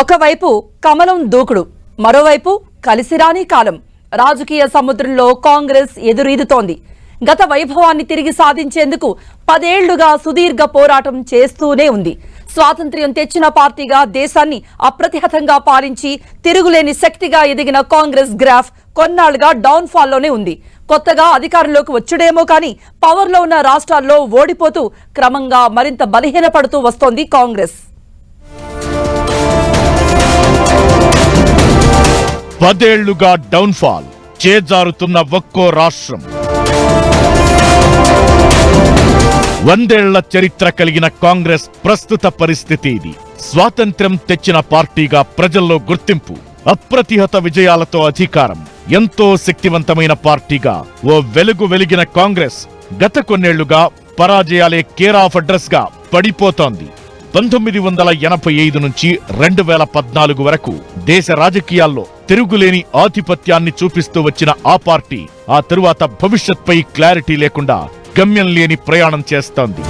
ఒకవైపు కమలం దూకుడు మరోవైపు కలిసిరాని కాలం. రాజకీయ సముద్రంలో కాంగ్రెస్ ఎదురీదుతోంది. గత వైభవాన్ని తిరిగి సాధించేందుకు పదేళ్ళుగా సుదీర్ఘ పోరాటం చేస్తూనే ఉంది. స్వాతంత్ర్యం తెచ్చిన పార్టీగా దేశాన్ని అప్రతిహతంగా పాలించి తిరుగులేని శక్తిగా ఎదిగిన కాంగ్రెస్ గ్రాఫ్ కొన్నాళ్ళుగా డౌన్ ఫాల్లోనే ఉంది. కొత్తగా అధికారంలోకి వచ్చుడేమో కానీ పవర్లో ఉన్న రాష్ట్రాల్లో ఓడిపోతూ క్రమంగా మరింత బలహీనపడుతూ వస్తోంది కాంగ్రెస్. పదేళ్ళుగా డౌన్ఫాల్ చేజారుతున్న ఒక్కో రాష్ట్రం. వందేళ్ళ చరిత్ర కలిగిన కాంగ్రెస్ ప్రస్తుత పరిస్థితి ఇది. స్వాతంత్ర్యం తెచ్చిన పార్టీగా ప్రజల్లో గుర్తింపు అప్రతిహత విజయాలతో అధికారం ఎంతో శక్తివంతమైన పార్టీగా ఓ వెలుగు వెలిగిన కాంగ్రెస్ గత కొన్నేళ్ళుగా పరాజయాలే కేర్ ఆఫ్ అడ్రస్గా పడిపోతోంది. పంతొమ్మిది వందల ఎనభై ఐదు నుంచి రెండు వేల పద్నాలుగు వరకు దేశ రాజకీయాల్లో తిరుగులేని ఆధిపత్యాన్ని చూపిస్తూ వచ్చిన ఆ పార్టీ ఆ తరువాత భవిష్యత్పై క్లారిటీ లేకుండా గమ్యం లేని ప్రయాణం చేస్తోంది.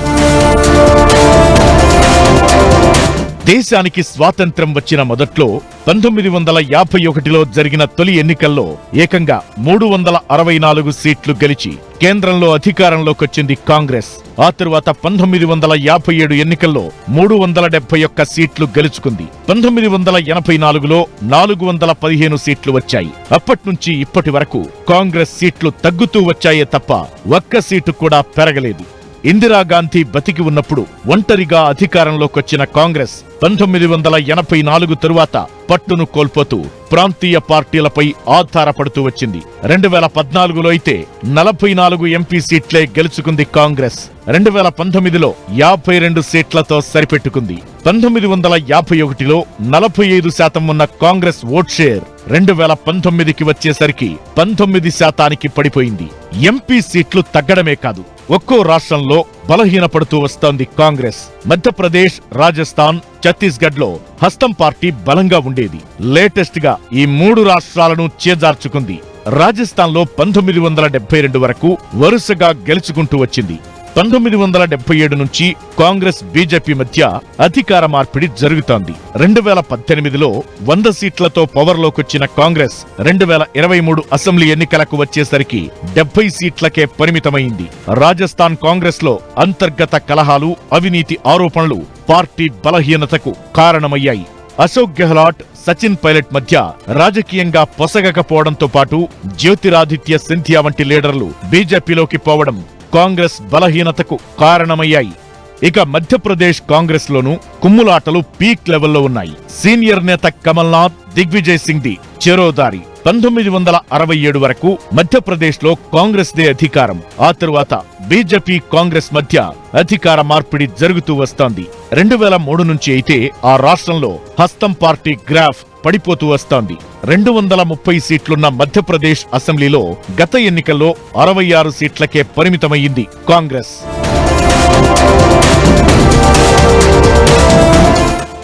దేశానికి స్వాతంత్ర్యం వచ్చిన మొదట్లో పంతొమ్మిది వందల యాభై ఒకటిలో జరిగిన తొలి ఎన్నికల్లో ఏకంగా మూడు వందల అరవై నాలుగు సీట్లు గెలిచి కేంద్రంలో అధికారంలోకొచ్చింది కాంగ్రెస్. ఆ తరువాత పంతొమ్మిది వందల యాభై ఏడు ఎన్నికల్లో మూడు వందల డెబ్బై ఒక్క సీట్లు గెలుచుకుంది. పంతొమ్మిది వందల ఎనభై నాలుగులో నాలుగు వందల పదిహేను సీట్లు వచ్చాయి. అప్పట్నుంచి ఇప్పటి వరకు కాంగ్రెస్ సీట్లు తగ్గుతూ వచ్చాయే తప్ప ఒక్క సీటు కూడా పెరగలేదు. ఇందిరాగాంధీ బతికి ఉన్నప్పుడు ఒంటరిగా అధికారంలోకొచ్చిన కాంగ్రెస్ పంతొమ్మిది వందల ఎనభై నాలుగు తరువాత పట్టును కోల్పోతూ ప్రాంతీయ పార్టీలపై ఆధారపడుతూ వచ్చింది. రెండు వేల పద్నాలుగులో అయితే నలభై నాలుగు ఎంపీ సీట్లే గెలుచుకుంది కాంగ్రెస్. రెండు వేల పంతొమ్మిదిలో యాభై రెండు సీట్లతో సరిపెట్టుకుంది. పంతొమ్మిది వందల యాభై ఒకటిలో నలభై ఐదు శాతం ఉన్న కాంగ్రెస్ ఓట్ షేర్ రెండు వేల పంతొమ్మిదికి వచ్చేసరికి పంతొమ్మిది శాతానికి పడిపోయింది. ఎంపీ సీట్లు తగ్గడమే కాదు ఒక్కో రాష్ట్రంలో బలహీనపడుతూ వస్తోంది కాంగ్రెస్. మధ్యప్రదేశ్ రాజస్థాన్ ఛత్తీస్గఢ్లో హస్తం పార్టీ బలంగా ఉండేది. లేటెస్ట్గా ఈ మూడు రాష్ట్రాలను చేజార్చుకుంది. రాజస్థాన్లో పంతొమ్మిది వందల డెబ్బై రెండు వరకు వరుసగా గెలుచుకుంటూ వచ్చింది. పంతొమ్మిది వందల డెబ్బై ఏడు నుంచి కాంగ్రెస్ బీజేపీ మధ్య అధికార మార్పిడి జరుగుతోంది. రెండు వేల పద్దెనిమిదిలో వంద సీట్లతో పవర్లోకొచ్చిన కాంగ్రెస్ రెండు వేల ఇరవై మూడు అసెంబ్లీ ఎన్నికలకు వచ్చేసరికి డెబ్బై సీట్లకే పరిమితమైంది. రాజస్థాన్ కాంగ్రెస్లో అంతర్గత కలహాలు అవినీతి ఆరోపణలు పార్టీ బలహీనతకు కారణమయ్యాయి. అశోక్ గెహ్లాట్ సచిన్ పైలట్ మధ్య రాజకీయంగా పొసగకపోవడంతో పాటు జ్యోతిరాదిత్య సింధియా వంటి లీడర్లు బీజేపీలోకి పోవడం కాంగ్రెస్ బలహీనతకు కారణమయ్యాయి. ఇక మధ్యప్రదేశ్ కాంగ్రెస్ లోనూ కుమ్ములాటలు పీక్ లెవెల్లో ఉన్నాయి. సీనియర్ నేత కమల్నాథ్ దిగ్విజయ్ సింగ్ ది చెరోదారి పంతొమ్మిది వందల అరవై ఏడు వరకు మధ్యప్రదేశ్లో కాంగ్రెస్ దే అధికారం. ఆ తరువాత బీజేపీ కాంగ్రెస్ మధ్య అధికార మార్పిడి జరుగుతూ వస్తోంది. రెండు వేల మూడు నుంచి అయితే ఆ రాష్ట్రంలో హస్తం పార్టీ గ్రాఫ్ పడిపోతూ వస్తోంది. రెండు వందల ముప్పై సీట్లున్న మధ్యప్రదేశ్ అసెంబ్లీలో గత ఎన్నికల్లో అరవై ఆరు సీట్లకే పరిమితమయ్యింది కాంగ్రెస్.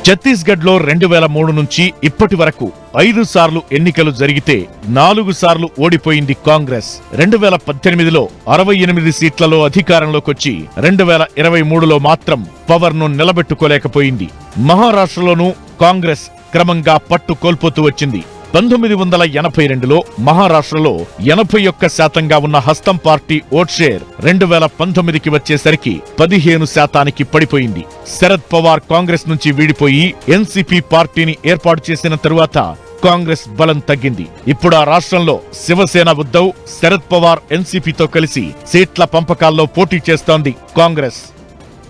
ఛత్తీస్గఢ్లో రెండు వేల మూడు నుంచి ఇప్పటి వరకు ఐదు సార్లు ఎన్నికలు జరిగితే నాలుగు సార్లు ఓడిపోయింది కాంగ్రెస్. రెండు వేల పద్దెనిమిదిలో అరవై ఎనిమిది సీట్లలో అధికారంలోకొచ్చి రెండు వేల ఇరవై మూడులో మాత్రం పవర్ను నిలబెట్టుకోలేకపోయింది. మహారాష్ట్రలోనూ కాంగ్రెస్ క్రమంగా పట్టు కోల్పోతూ వచ్చింది. పంతొమ్మిది వందల ఎనభై రెండులో మహారాష్ట్రలో ఎనభై ఒక్క శాతంగా ఉన్న హస్తం పార్టీ ఓట్ షేర్ రెండు వేల పంతొమ్మిదికి వచ్చేసరికి పదిహేను శాతానికి పడిపోయింది. శరద్ పవార్ కాంగ్రెస్ నుంచి వీడిపోయి ఎన్సీపీ పార్టీని ఏర్పాటు చేసిన తరువాత కాంగ్రెస్ బలం తగ్గింది. ఇప్పుడు ఆ రాష్ట్రంలో శివసేన ఉద్దవ్ శరద్ పవార్ ఎన్సీపీతో కలిసి సీట్ల పంపకాల్లో పోటీ చేస్తోంది కాంగ్రెస్.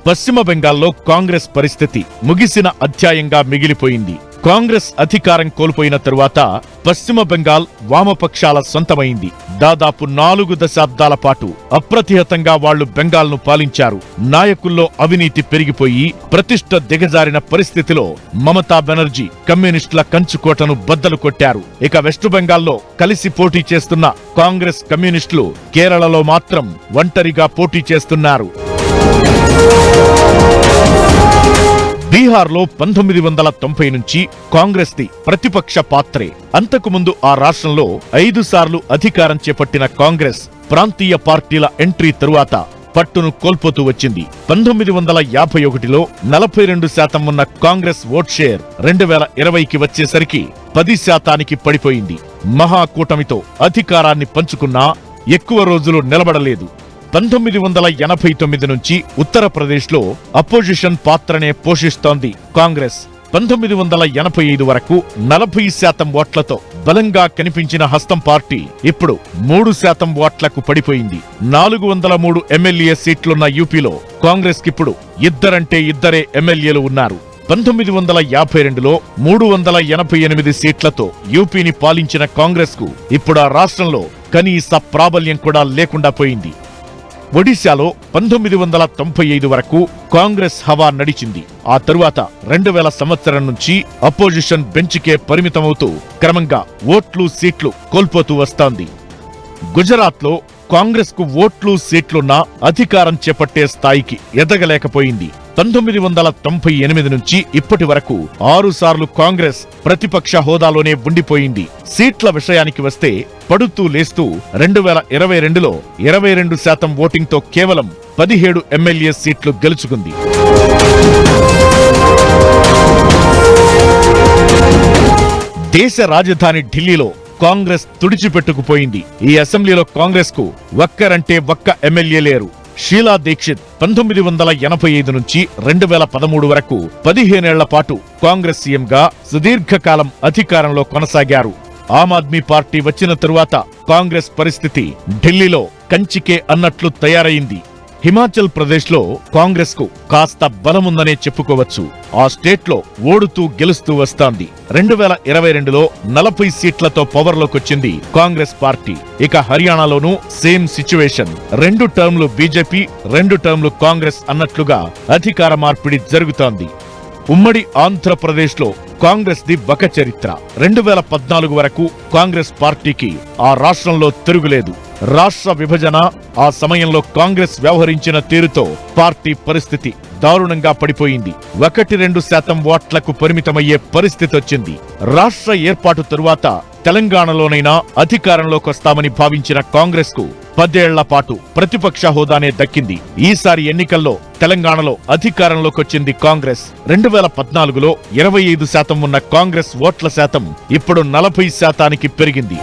పశ్చిమ బెంగాల్లో కాంగ్రెస్ పరిస్థితి ముగిసిన అధ్యాయంగా మిగిలిపోయింది. కాంగ్రెస్ అధికారం కోల్పోయిన తరువాత పశ్చిమ బెంగాల్ వామపక్షాల సొంతమైంది. దాదాపు నాలుగు దశాబ్దాల పాటు అప్రతిహతంగా వాళ్ళు బెంగాల్ను పాలించారు. నాయకుల్లో అవినీతి పెరిగిపోయి ప్రతిష్ట దిగజారిన పరిస్థితిలో మమతా బెనర్జీ కమ్యూనిస్టుల కంచుకోటను బద్దలు కొట్టారు. ఇక వెస్ట్ బెంగాల్లో కలిసి పోటీ చేస్తున్న కాంగ్రెస్ కమ్యూనిస్టులు కేరళలో మాత్రం ఒంటరిగా పోటీ చేస్తున్నారు. బీహార్లో పంతొమ్మిది వందల తొంభై నుంచి కాంగ్రెస్ ది ప్రతిపక్ష పాత్రే. అంతకుముందు ఆ రాష్ట్రంలో ఐదు సార్లు అధికారం చేపట్టిన కాంగ్రెస్ ప్రాంతీయ పార్టీల ఎంట్రీ తరువాత పట్టును కోల్పోతూ వచ్చింది. పంతొమ్మిది వందల యాభై ఒకటిలో నలభై రెండు శాతం ఉన్న కాంగ్రెస్ ఓట్ షేర్ రెండు వేల ఇరవైకి వచ్చేసరికి పది శాతానికి పడిపోయింది. మహాకూటమితో అధికారాన్ని పంచుకున్నా ఎక్కువ రోజులు నిలబడలేదు. పంతొమ్మిది వందల ఎనభై తొమ్మిది నుంచి ఉత్తరప్రదేశ్లో అపోజిషన్ పాత్రనే పోషిస్తోంది కాంగ్రెస్. పంతొమ్మిది వందల ఎనభై ఐదు వరకు నలభై శాతం ఓట్లతో బలంగా కనిపించిన హస్తం పార్టీ ఇప్పుడు మూడు శాతం ఓట్లకు పడిపోయింది. నాలుగు వందల మూడు ఎమ్మెల్యే సీట్లున్న యూపీలో కాంగ్రెస్ కిప్పుడు ఇద్దరంటే ఇద్దరే ఎమ్మెల్యేలు ఉన్నారు. పంతొమ్మిది వందల యాభై రెండులో మూడు వందల ఎనభై ఎనిమిది సీట్లతో యూపీని పాలించిన కాంగ్రెస్కు ఇప్పుడు ఆ రాష్ట్రంలో కనీస ప్రాబల్యం కూడా లేకుండా పోయింది. ఒడిశాలో పంతొమ్మిది వందల తొంభై ఐదు వరకు కాంగ్రెస్ హవా నడిచింది. ఆ తరువాత రెండు వేల సంవత్సరం నుంచి అపోజిషన్ బెంచ్కే పరిమితమవుతూ క్రమంగా ఓట్లు సీట్లు కోల్పోతూ వస్తోంది. గుజరాత్లో కాంగ్రెస్కు ఓట్లు సీట్లున్నా అధికారం చేపట్టే స్థాయికి ఎదగలేకపోయింది. పంతొమ్మిది వందల తొంభై ఎనిమిది నుంచి ఇప్పటి వరకు ఆరు సార్లు కాంగ్రెస్ ప్రతిపక్ష హోదాలోనే ఉండిపోయింది. సీట్ల విషయానికి వస్తే పడుతూ లేస్తూ రెండు వేల ఇరవై రెండులో ఇరవై రెండు శాతం ఓటింగ్తో కేవలం పదిహేడు ఎమ్మెల్యే సీట్లు గెలుచుకుంది. దేశ రాజధాని ఢిల్లీలో కాంగ్రెస్ తుడిచిపెట్టుకుపోయింది. ఈ అసెంబ్లీలో కాంగ్రెస్కు ఒక్కరంటే ఒక్క ఎమ్మెల్యే లేరు. షీలా దీక్షిత్ పంతొమ్మిది వందల ఎనభై ఐదు నుంచి రెండు వేల పదమూడు వరకు పదిహేనేళ్ళ పాటు కాంగ్రెస్ సీఎంగా సుదీర్ఘకాలం అధికారంలో కొనసాగారు. ఆమ్ ఆద్మీ పార్టీ వచ్చిన తరువాత కాంగ్రెస్ పరిస్థితి ఢిల్లీలో కంచికే అన్నట్లు తయారైంది. హిమాచల్ ప్రదేశ్లో కాంగ్రెస్కు కాస్త బలముందనే చెప్పుకోవచ్చు. ఆ స్టేట్లో ఓడుతూ గెలుస్తూ వస్తాంది. రెండు వేల ఇరవై రెండులో నలభై సీట్లతో పవర్లోకొచ్చింది కాంగ్రెస్ పార్టీ. ఇక హర్యానాలోనూ సేమ్ సిచ్యువేషన్. రెండు టర్మ్లు బీజేపీ రెండు టర్మ్లు కాంగ్రెస్ అన్నట్లుగా అధికార మార్పిడి జరుగుతోంది. ఉమ్మడి ఆంధ్రప్రదేశ్లో కాంగ్రెస్ ది ఒక చరిత్ర. రెండు వేల పద్నాలుగు వరకు కాంగ్రెస్ పార్టీకి ఆ రాష్ట్రంలో తిరుగులేదు. రాష్ట్ర విభజన ఆ సమయంలో కాంగ్రెస్ వ్యవహరించిన తీరుతో పార్టీ పరిస్థితి దారుణంగా పడిపోయింది. ఒకటి రెండు శాతం ఓట్లకు పరిమితమయ్యే పరిస్థితి వచ్చింది. రాష్ట్ర ఏర్పాటు తరువాత తెలంగాణలోనైనా అధికారంలోకొస్తామని భావించిన కాంగ్రెస్కు పదేళ్ళ పాటు ప్రతిపక్ష హోదానే దక్కింది. ఈసారి ఎన్నికల్లో తెలంగాణలో అధికారంలోకొచ్చింది కాంగ్రెస్. రెండు వేల పద్నాలుగులో ఇరవై ఐదు శాతం ఉన్న కాంగ్రెస్ ఓట్ల శాతం ఇప్పుడు నలభై శాతానికి పెరిగింది.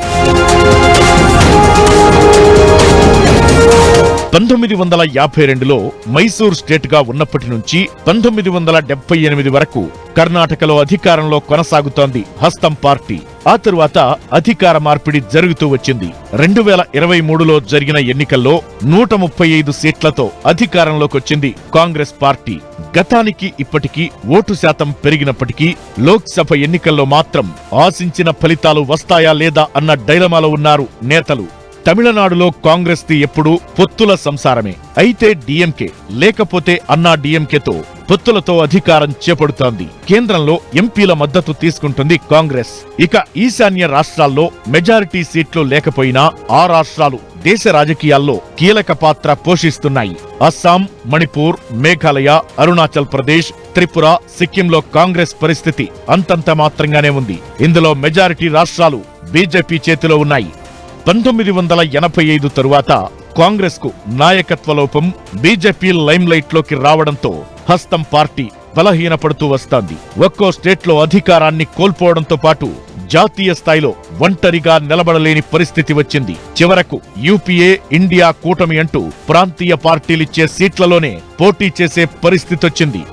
పంతొమ్మిది వందల యాభై రెండులో మైసూర్ స్టేట్గా ఉన్నప్పటి నుంచి పంతొమ్మిది వందల డెబ్బై ఎనిమిది వరకు కర్ణాటకలో అధికారంలో కొనసాగుతోంది హస్తం పార్టీ. ఆ తరువాత అధికార మార్పిడి జరుగుతూ వచ్చింది. రెండు వేల ఇరవై మూడులో జరిగిన ఎన్నికల్లో నూట ముప్పై ఐదు సీట్లతో అధికారంలోకొచ్చింది కాంగ్రెస్ పార్టీ. గతానికి ఇప్పటికీ ఓటు శాతం పెరిగినప్పటికీ లోక్సభ ఎన్నికల్లో మాత్రం ఆశించిన ఫలితాలు వస్తాయా లేదా అన్న డైలమాలో ఉన్నారు నేతలు. తమిళనాడులో కాంగ్రెస్ ది ఎప్పుడు పొత్తుల సంసారమే. అయితే డిఎంకే లేకపోతే అన్నా డిఎంకేతో పొత్తులతో అధికారం చేపడుతోంది. కేంద్రంలో ఎంపీల మద్దతు తీసుకుంటుంది కాంగ్రెస్. ఇక ఈశాన్య రాష్ట్రాల్లో మెజారిటీ సీట్లు లేకపోయినా ఆ రాష్ట్రాలు దేశ రాజకీయాల్లో కీలక పాత్ర పోషిస్తున్నాయి. అస్సాం మణిపూర్ మేఘాలయ అరుణాచల్ ప్రదేశ్ త్రిపుర సిక్కింలో కాంగ్రెస్ పరిస్థితి అంతంత మాత్రంగానే ఉంది. ఇందులో మెజారిటీ రాష్ట్రాలు బీజేపీ చేతిలో ఉన్నాయి. పంతొమ్మిది వందల ఎనభై ఐదు తరువాత కాంగ్రెస్కు నాయకత్వ లోపం బీజేపీ లైమ్లైట్లోకి రావడంతో హస్తం పార్టీ బలహీనపడుతూ వస్తాంది. ఒక్కో స్టేట్లో అధికారాన్ని కోల్పోవడంతో పాటు జాతీయ స్థాయిలో ఒంటరిగా నిలబడలేని పరిస్థితి వచ్చింది. చివరకు యూపీఏ ఇండియా కూటమి అంటూ ప్రాంతీయ పార్టీలిచ్చే సీట్లలోనే పోటీ చేసే పరిస్థితి వచ్చింది